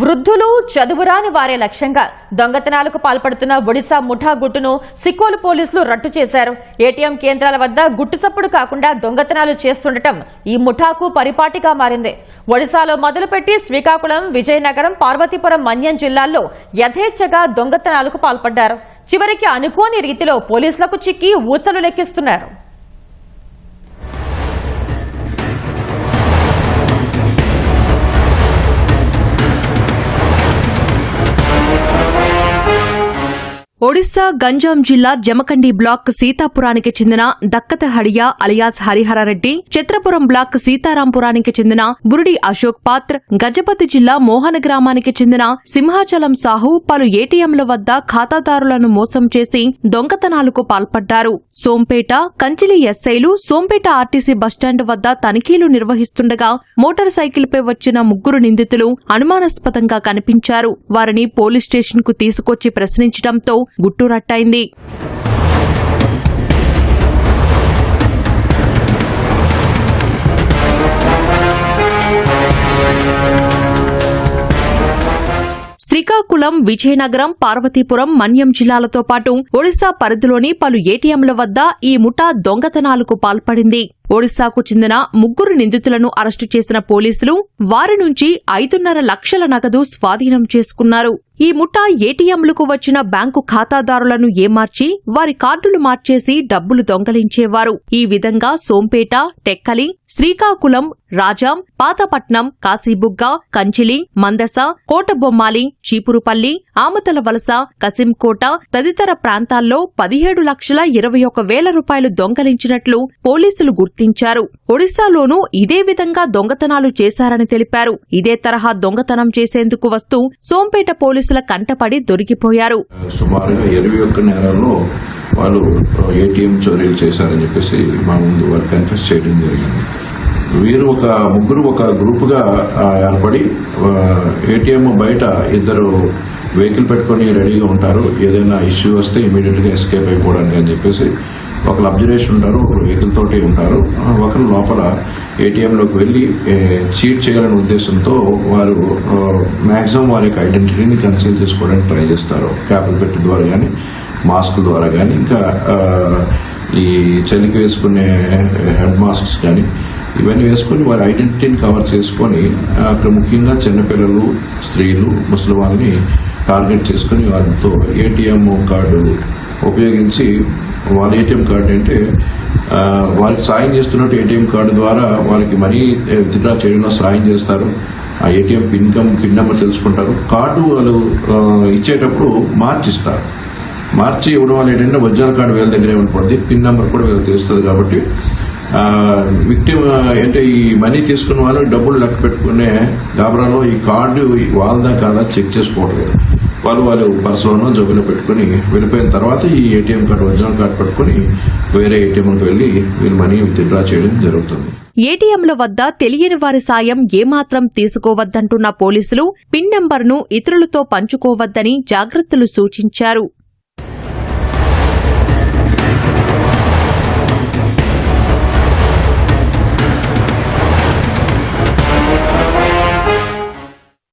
వృద్ధులు చదువురాని వారే లక్ష్యంగా దొంగతనాలకు పాల్పడుతున్న ఒడిశా ముఠా గుట్టును సిక్కోలు పోలీసులు రట్టు చేశారు. ఏటీఎం కేంద్రాల వద్ద గుట్టు చప్పుడు కాకుండా దొంగతనాలు చేస్తుండటం ఈ ముఠాకు పరిపాటిగా మారింది. ఒడిశాలో మొదలుపెట్టి శ్రీకాకుళం విజయనగరం పార్వతీపురం మన్యం జిల్లాల్లో యథేచ్ఛగా దొంగతనాలకు పాల్పడ్డారు. చివరికి అనుకోని రీతిలో పోలీసులకు చిక్కి ఊచలు లెక్కిస్తున్నారు. ఒడిశా గంజాం జిల్లా జమకండి బ్లాక్ సీతాపురానికి చెందిన దక్కత హడియా అలియాస్ హరిహరారెడ్డి చిత్రపురం బ్లాక్ సీతారాంపురానికి చెందిన బురుడి అశోక్ పాత్ర్ గజపతి జిల్లా మోహన గ్రామానికి చెందిన సింహాచలం సాహు పలు ఏటీఎంల వద్ద ఖాతాదారులను మోసం చేసి దొంగతనాలకు పాల్పడ్డారు. సోంపేట కంచిలి ఎస్ఐలు సోంపేట ఆర్టీసీ బస్టాండ్ వద్ద తనిఖీలు నిర్వహిస్తుండగా మోటార్ సైకిల్పై వచ్చిన ముగ్గురు నిందితులు అనుమానాస్పదంగా కనిపించారు. వారిని పోలీస్ స్టేషన్కు తీసుకొచ్చి ప్రశ్నించడంతో గుట్టురట్టయింది. శ్రీకాకుళం విజయనగరం పార్వతీపురం మన్యం జిల్లాలతో పాటు ఒడిశా పరిధిలోని పలు ఏటీఎంల వద్ద ఈ ముఠా దొంగతనాలకు పాల్పడింది. ఒడిశాకు చెందిన ముగ్గురు నిందితులను అరెస్టు చేసిన పోలీసులు వారి నుంచి ఐదున్నర లక్షల నగదు స్వాధీనం చేసుకున్నారు. ఈ ముఠా ఏటీఎంలకు వచ్చిన బ్యాంకు ఖాతాదారులను ఏమార్చి వారి కార్డులు మార్చేసి డబ్బులు దొంగలించేవారు. ఈ విధంగా సోంపేట టెక్కలి శ్రీకాకుళం రాజాం పాతపట్నం కాశీబుగ్గ కంచిలి మందస కోటబొమ్మాలి చీపురుపల్లి ఆమతల వలస కసింకోట తదితర ప్రాంతాల్లో పదిహేడు లక్షల ఇరవై ఒక వేల రూపాయలు దొంగలించినట్లు పోలీసులు గుర్తించారు. ఒడిశాలోనూ ఇదే విధంగా దొంగతనాలు చేశారని తెలిపారు. ఇదే తరహా దొంగతనం చేసేందుకు వస్తూ సోంపేట పోలీసుల కంటపడి దొరికిపోయారు. సుమారుగా ఇరవై ఒక్క వాళ్ళు ఏటీఎం చోరీలు చేశారని చెప్పేసి మా ముందు వాళ్ళు కన్ఫెస్ చేయడం జరిగింది. వీరు ఒక ముగ్గురు ఒక గ్రూప్గా ఏర్పడి ఏటీఎం బయట ఇద్దరు వెహికల్ పెట్టుకొని రెడీగా ఉంటారు. ఏదైనా ఇష్యూ వస్తే ఇమీడియట్గా ఎస్కేప్ అయిపోవడానికి అని చెప్పేసి ఒకరు అబ్జర్వేషన్ ఉంటారు ఒకరు వెహికల్ తోటి ఉంటారు ఒకరు లోపల ఏటీఎంలోకి వెళ్ళి చీట్ చేయాలనే ఉద్దేశంతో వారు మ్యాక్సిమం వారి యొక్క ఐడెంటిటీని కన్సీల్ చేసుకోవడానికి ట్రై చేస్తారు. క్యాపిల్ పెట్టి ద్వారా కానీ మాస్క్ ద్వారా కానీ ఇంకా ఈ చలికి వేసుకునే హెడ్ మాస్క్స్ కానీ ఇవన్నీ వేసుకొని వారి ఐడెంటిటీని కవర్ చేసుకొని అక్కడ ముఖ్యంగా చిన్నపిల్లలు స్త్రీలు ముసలి వాళ్ళని టార్గెట్ చేసుకొని వారితో ఏటీఎం కార్డు ఉపయోగించి వాళ్ళ ఏటీఎం కార్డు అంటే వారికి సాయం చేస్తున్నట్టు ఏటీఎం కార్డు ద్వారా వారికి మనీ విత్డ్రా చేయడంలో సాయం చేస్తారు. ఆ ఏటీఎం పిన్ పిన్ నెంబర్ తెలుసుకుంటారు. కార్డు వాళ్ళు ఇచ్చేటప్పుడు మార్చిస్తారు. మార్చి ఇవ్వడం వల్ల ఏంటంటే కార్డు వీళ్ళ దగ్గరే ఉంటుంది పిన్ నెంబర్ కూడా వీళ్ళకి తెలుస్తుంది కాబట్టి విక్టిమ్ అంటే ఈ మనీ తీసుకున్న వాళ్ళు డబ్బులు లెక్క పెట్టుకునే గాబరాలో ఈ కార్డు వాళ్ళదా కాదా చెక్ చేసుకోవట్లేదు వాళ్ళు వాళ్ళు పర్సులోనో జబ్బులో పెట్టుకుని వెళ్ళిపోయిన తర్వాత ఈ ఏటీఎం కార్డు ఒరిజినల్ కార్డు పట్టుకుని వేరే ఏటీఎంకి వెళ్ళి వీళ్ళు మనీ విత్డ్రా చేయడం జరుగుతుంది. ఏటీఎంల వద్ద తెలియని వారి సాయం ఏమాత్రం తీసుకోవద్దంటున్న పోలీసులు పిన్ నంబర్ను ఇతరులతో పంచుకోవద్దని జాగ్రత్తలు సూచించారు.